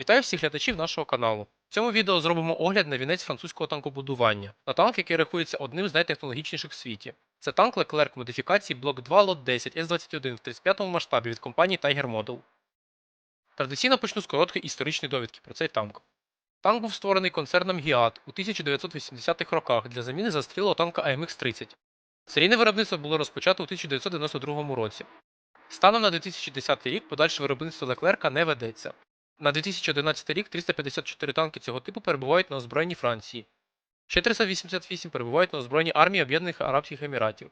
Вітаю всіх глядачів нашого каналу. В цьому відео зробимо огляд на вінець французького танкобудування, на танк, який рахується одним з найтехнологічніших в світі. Це танк Leclerc модифікації Block 2 Lot 10 S21 в 35-му масштабі від компанії Tiger Model. Традиційно почну з короткої історичної довідки про цей танк. Танк був створений концерном Гіат у 1980-х роках для заміни застрілого танка AMX-30. Серійне виробництво було розпочато у 1992 році. Станом на 2010 рік подальше виробництво Leclerc не ведеться. На 2011 рік 354 танки цього типу перебувають на озброєнні Франції. Ще 388 перебувають на озброєнні армії Об'єднаних Арабських Еміратів.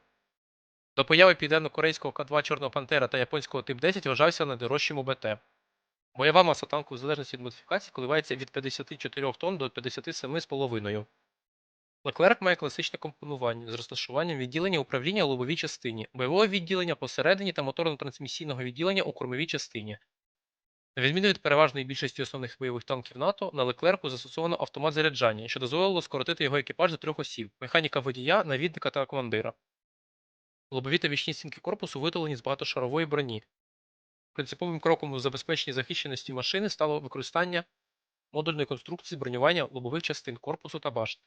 До появи південно-корейського К2 Чорного Пантера та японського Тип 10 вважався найдорожчим УБТ. Бойова маса танку в залежності від модифікації коливається від 54 тонн до 57,5. Леклерк має класичне компонування з розташуванням відділення управління у лобовій частині, бойового відділення посередині та моторно-трансмісійного відділення у кормовій частині. На відміну від переважної більшості основних бойових танків НАТО, на Леклерку застосовано автомат заряджання, що дозволило скоротити його екіпаж до трьох осіб механіка водія, навідника та командира. Лобові та вічні стінки корпусу виготовлені з багатошарової броні. Принциповим кроком у забезпеченні захищеності машини стало використання модульної конструкції бронювання лобових частин корпусу та башт.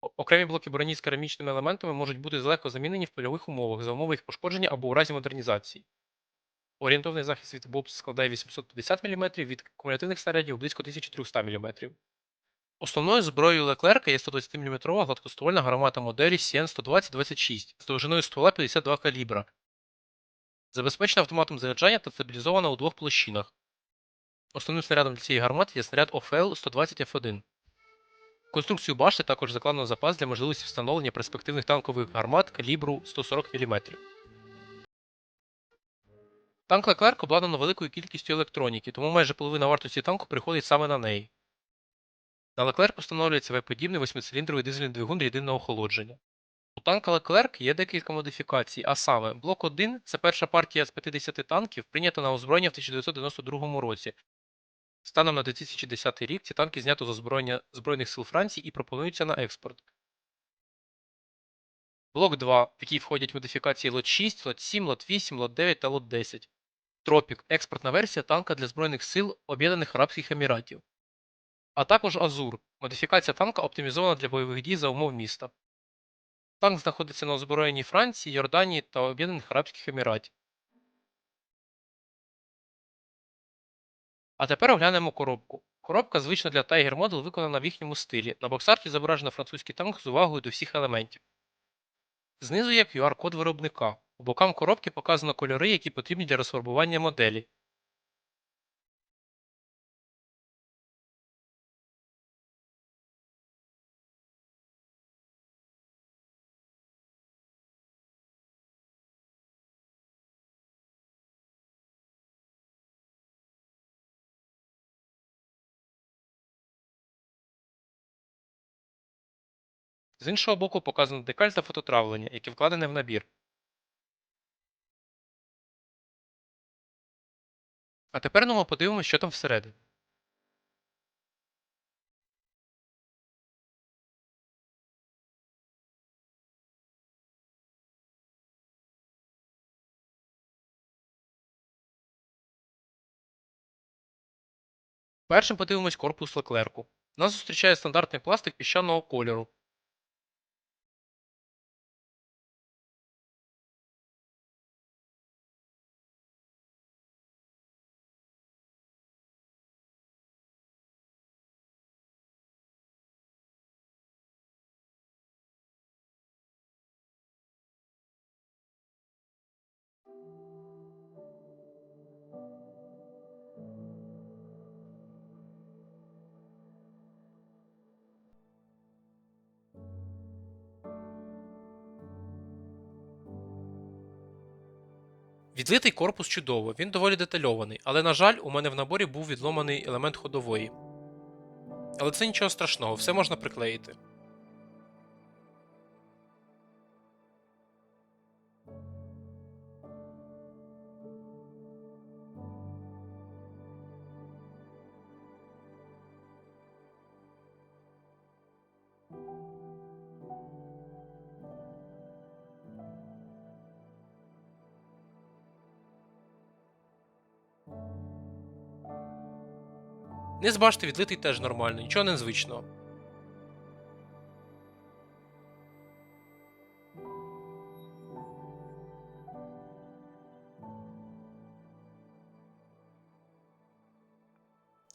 Окремі блоки броні з керамічними елементами можуть бути легко замінені в польових умовах за умови їх пошкодження або у разі модернізації. Орієнтовний захист від БОПС складає 850 мм, від кумулятивних снарядів близько 1300 мм. Основною зброєю Леклерка є 120 мм гладкоствольна гармата моделі CN-120-26 з довжиною ствола 52 калібра, забезпечена автоматом заряджання та стабілізована у двох площинах. Основним снарядом для цієї гармати є снаряд OFL 120 F1. Конструкцію башти також закладено запас для можливості встановлення перспективних танкових гармат калібру 140 мм. Танк Леклерк обладнано великою кількістю електроніки, тому майже половина вартості танку приходить саме на неї. На Леклерк встановлюється V-подібний восьмициліндровий дизельний двигун рідинного охолодження. У танка Леклерк є декілька модифікацій, а саме Блок 1 це перша партія з 50 танків, прийнята на озброєння в 1992 році. Станом на 2010 рік ці танки знято з озброєння Збройних сил Франції і пропонуються на експорт. Блок 2, в який входять модифікації Лот 6, Лот 7, Лот 8, Лот 9 та Лот 10. Тропік експортна версія танка для Збройних сил Об'єднаних Арабських Еміратів. А також Азур модифікація танка оптимізована для бойових дій за умов міста. Танк знаходиться на озброєнні Франції, Йорданії та Об'єднаних Арабських Еміратів. А тепер оглянемо коробку. Коробка звична для Tiger Model виконана в їхньому стилі. На боксарті зображено французький танк з увагою до всіх елементів. Знизу є QR-код виробника. У бокам коробки показано кольори, які потрібні для розфарбування моделі. З іншого боку показано декаль та фототравлення, яке вкладене в набір. А тепер ну, ми подивимося, що там всередині. Першим подивимось корпус Леклерку. Нас зустрічає стандартний пластик піщаного кольору. Відлитий корпус чудово, він доволі детальований, але, на жаль, у мене в наборі був відломаний елемент ходової. Але це нічого страшного, все можна приклеїти. Низ башти відлитий теж нормально, нічого незвичного.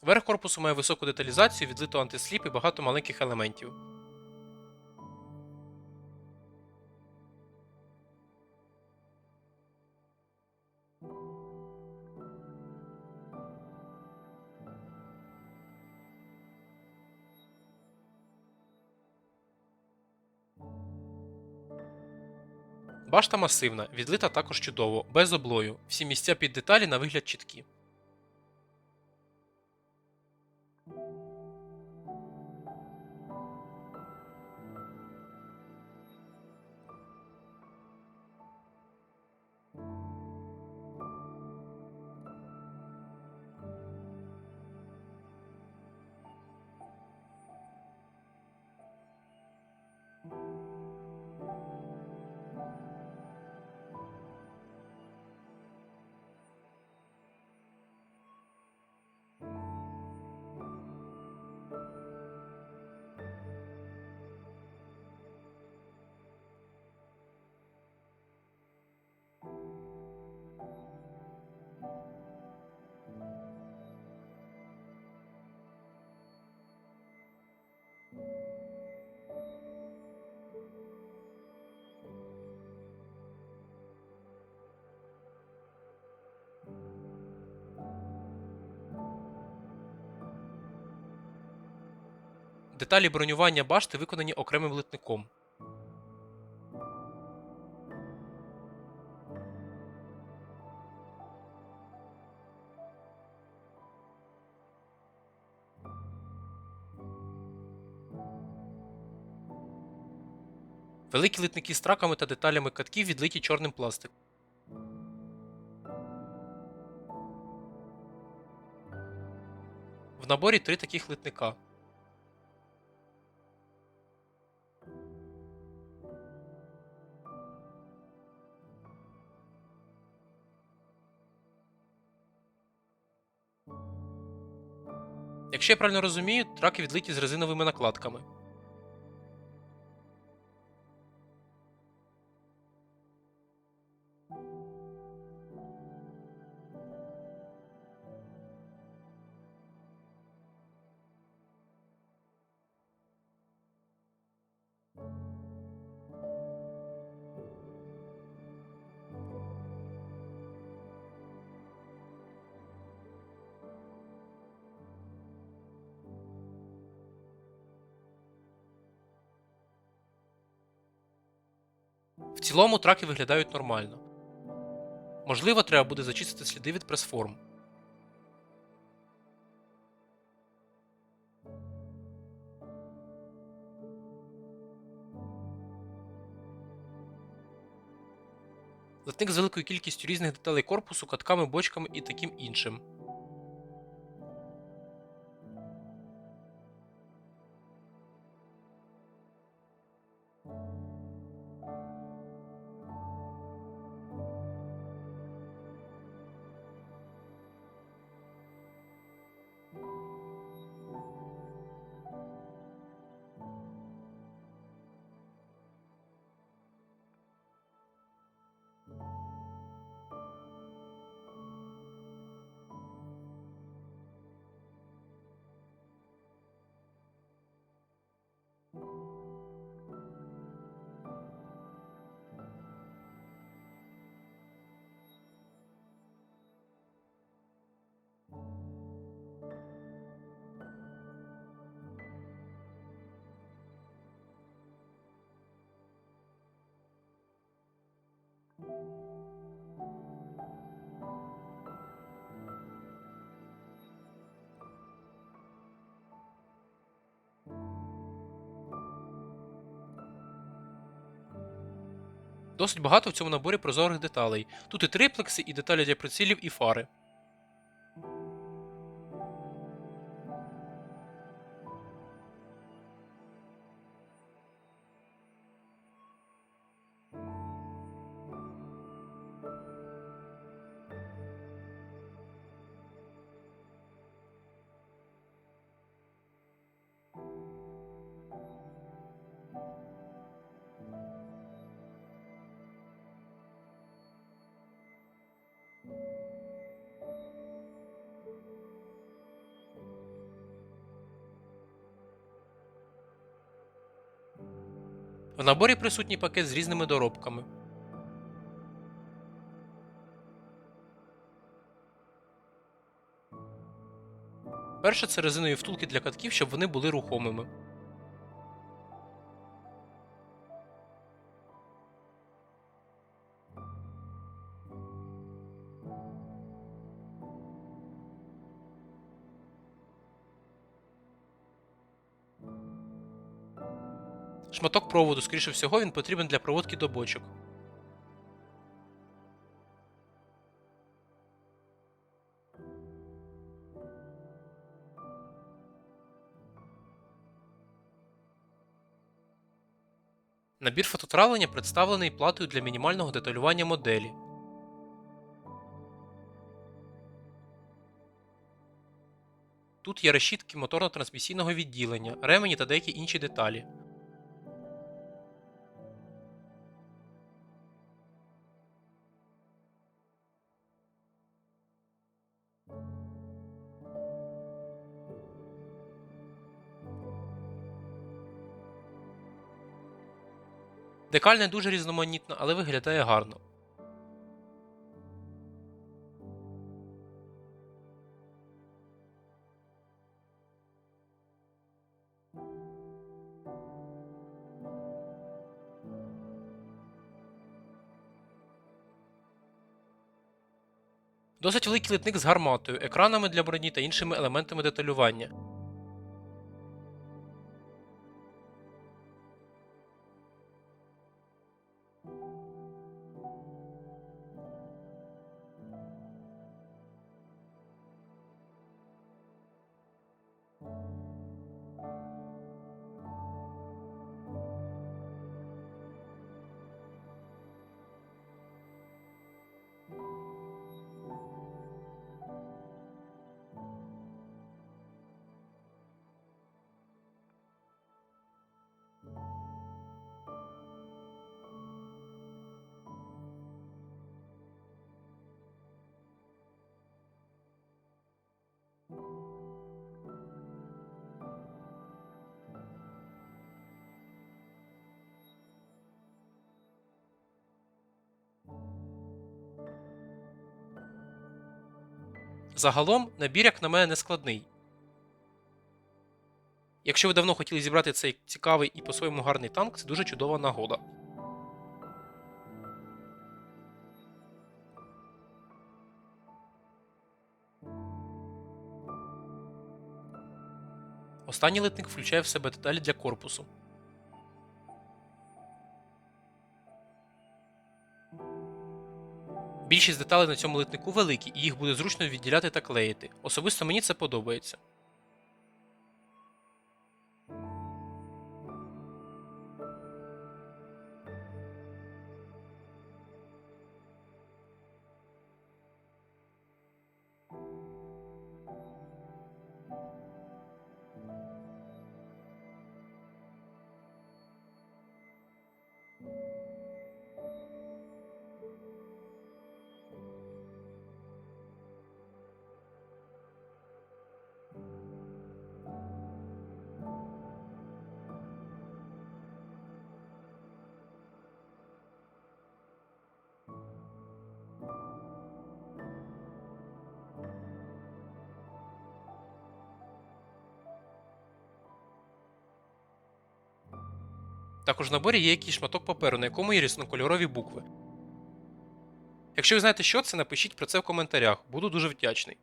Верх корпусу має високу деталізацію, відлиту антисліп і багато маленьких елементів. Башта масивна, відлита також чудово, без облою. Всі місця під деталі на вигляд чіткі. Деталі бронювання башти виконані окремим литником. Великі литники з траками та деталями катків відлиті чорним пластиком. В наборі три таких литника. Якщо я правильно розумію, траки відлиті з резиновими накладками. Цілому траки виглядають нормально. Можливо, треба буде зачистити сліди від пресформ. Литник з великою кількістю різних деталей корпусу, катками, бочками і таким іншим. Досить багато в цьому наборі прозорих деталей. Тут і триплекси, і деталі для прицілів, і фари. В наборі присутній пакет з різними доробками. Перше це резинові втулки для катків, щоб вони були рухомими. Шматок проводу, скоріше всього, він потрібен для проводки до бочок. Набір фототравлення представлений платою для мінімального деталювання моделі. Тут є решітки моторно-трансмісійного відділення, ремені та деякі інші деталі. Декаль не дуже різноманітна, але виглядає гарно. Досить великий литник з гарматою, екранами для броні та іншими елементами деталювання. Загалом, набір, як на мене, не складний. Якщо ви давно хотіли зібрати цей цікавий і по-своєму гарний танк, це дуже чудова нагода. Останній литник включає в себе деталі для корпусу. Більшість деталей на цьому литнику великі, і їх буде зручно відділяти та клеїти. Особисто мені це подобається. Також в наборі є якийсь шматок паперу, на якому є різнокольорові букви. Якщо ви знаєте, що це, напишіть про це в коментарях, буду дуже вдячний.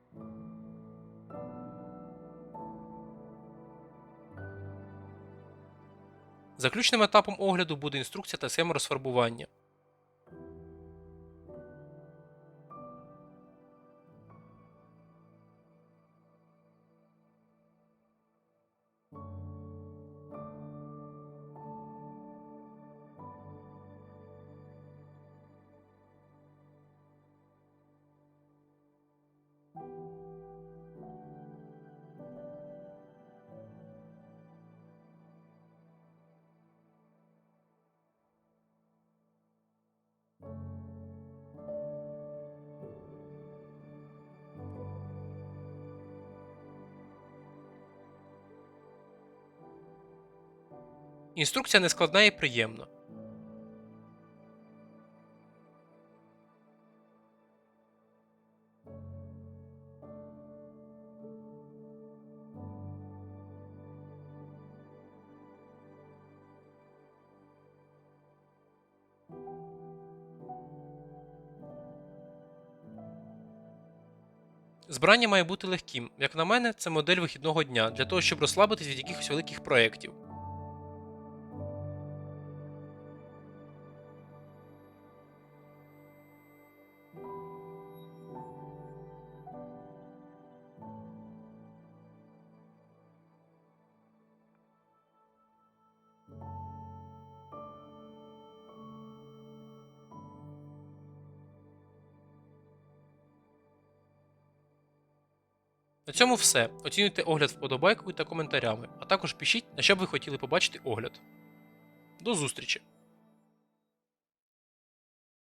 Заключним етапом огляду буде інструкція та схема розфарбування. Інструкція не складна і приємна. Збирання має бути легким. Як на мене, це модель вихідного дня для того, щоб розслабитись від якихось великих проєктів. На цьому все. Оцінюйте огляд вподобайкою та коментарями, а також пишіть, на що б ви хотіли побачити огляд. До зустрічі!